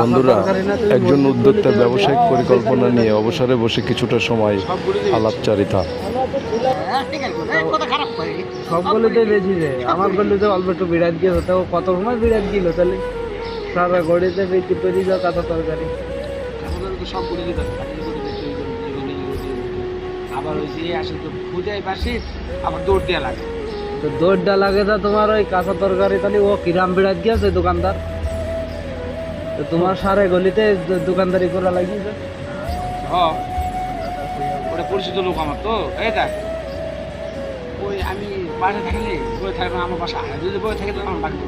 বন্ধুরা, একজন উদ্যোক্তা ব্যবসায়িক পরিকল্পনা নিয়ে অবসরে বসে কিছুটা সময় আলাপচারিতা। সব গলিতে বেশি রে। আমার গলিতে অল্প একটু বিরাট গিয়েছে তো কত সময় বিরাট গেল তাহলে? সারা গড়িতে বেশি তৈরি যাও কাঁচা তরকারি। আবার তো খুঁজে পাশে আবার দৌড় দেওয়া লাগে তো দৌড়টা লাগে তোমার ওই কাঁচা তরকারি, তাহলে ও কিরাম বিরাট গিয়েছে, দোকানদার? তো তোমার সারে গলিতে দোকানদারি করা লাগিয়েছে হ ওটা পরিচিত লোক আমার তো। এই দেখ। ওই আমি বাসা থাকলে বই থাকবে আমার বাসা আর যদি বই থাকে আমার বাকি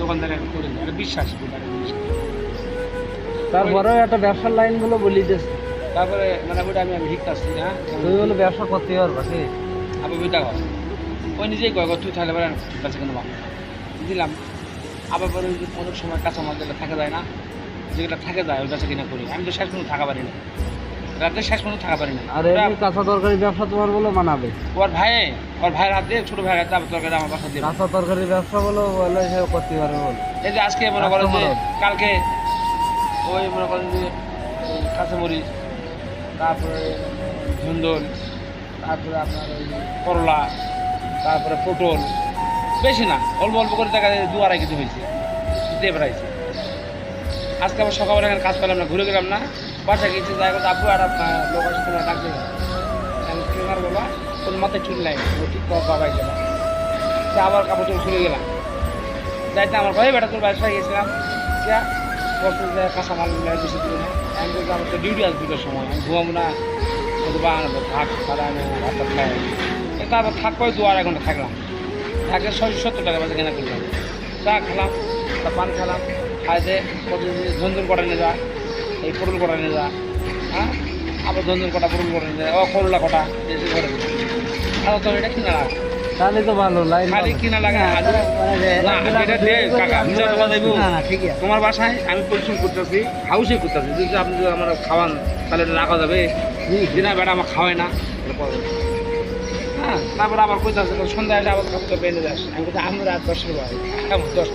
দোকানদার একটা করে একটা বিশ্বাস। তারপরেও একটা ব্যবসার লাইনগুলো বলি দিচ্ছে তারপরে মানে ওইটা আমি আমি শিখতেছি না। তুমি বলে ব্যবসা করতে পারবা কি আবার ওইটা ওই নিজেই কয় তুই থাকলে পারে বেঁচে কেন দিলাম। আবার পরে অনেক সময় কাঁচামাল যেটা থাকা যায় না। যেগুলো থাকে যায় ওই বেচা কিনা করি। আমি তো শেষ পর্যন্ত থাকা পারি না। রাতে শেষ পর্যন্ত থাকা পারি না। আর কাঁচা তরকারি ব্যবসা তোমার বলে মানাবে। ওর ভাই ওর ভাইয়ের হাতে ছোট ভাইয়ের হাতে আবার তরকারি আমার বাসা দিয়ে কাঁচা তরকারি ব্যবসা বলো বলে সে করতে পারবে বলে। এই যে আজকে মনে করেন যে কালকে ওই মনে করেন যে কাঁচামরিচ তারপরে ধুন্দল তারপরে আপনার ওই করলা তারপরে পটল বেশি না, অল্প অল্প করে দেখা যায় দু আড়াই কেজি হয়েছে। দিয়ে বেড়াইছে। আজকে আবার সকালবেলা এখানে কাজ পেলাম না, ঘুরে গেলাম না বাসা গেছি যাই করতে আপু আর লোক আসে তোমার আমি ক্লিনার বলা তোর মাথায় চুল নাই ঠিক বাবাই গেল সে আবার কাপড় চোপড় খুলে গেলাম। যাইতে আমার ভাই বেটা তোর বাসায় গেছিলাম যা যায় কাঁচা মাল বেশি দিবে না। আমি আমার তো ডিউটি আছে দুটোর সময়। আমি ঘুমাবো না বা থাক তাহলে আমি ভাত খাই। তারপর থাক করে দু আড়াই ঘণ্টা থাকলাম। থাকে ছয়শো সত্তর টাকা বাজে কেনা করলাম। চা খেলাম তা পান খেলাম খাইতে ঝঞ্ঝন কটা নিয়ে যা এই পটল কটা নিয়ে যা হ্যাঁ? আবার ঝঞ্ঝন কটা পটল কটা নিয়ে যা ও করলা কটা এসে ঘরে আর তো এটা কিনা লাগে। তাহলে তো ভালো লাইন খালি কিনা লাগে আলু। না এটা দে কাকা তোমার দেবো। ঠিক তোমার বাসায় আমি পরিশ্রম করতেছি হাউসে করতেছি। যদি আপনি যদি আমার খাওয়ান তাহলে এটা রাখা যাবে। দিনা বেটা আমার খাওয়ায় না। হ্যাঁ তারপর আবার কইতে সন্ধ্যায় এসে আবার খাবার বেঁধে যাস। আমি কিন্তু আমরা রাত দশ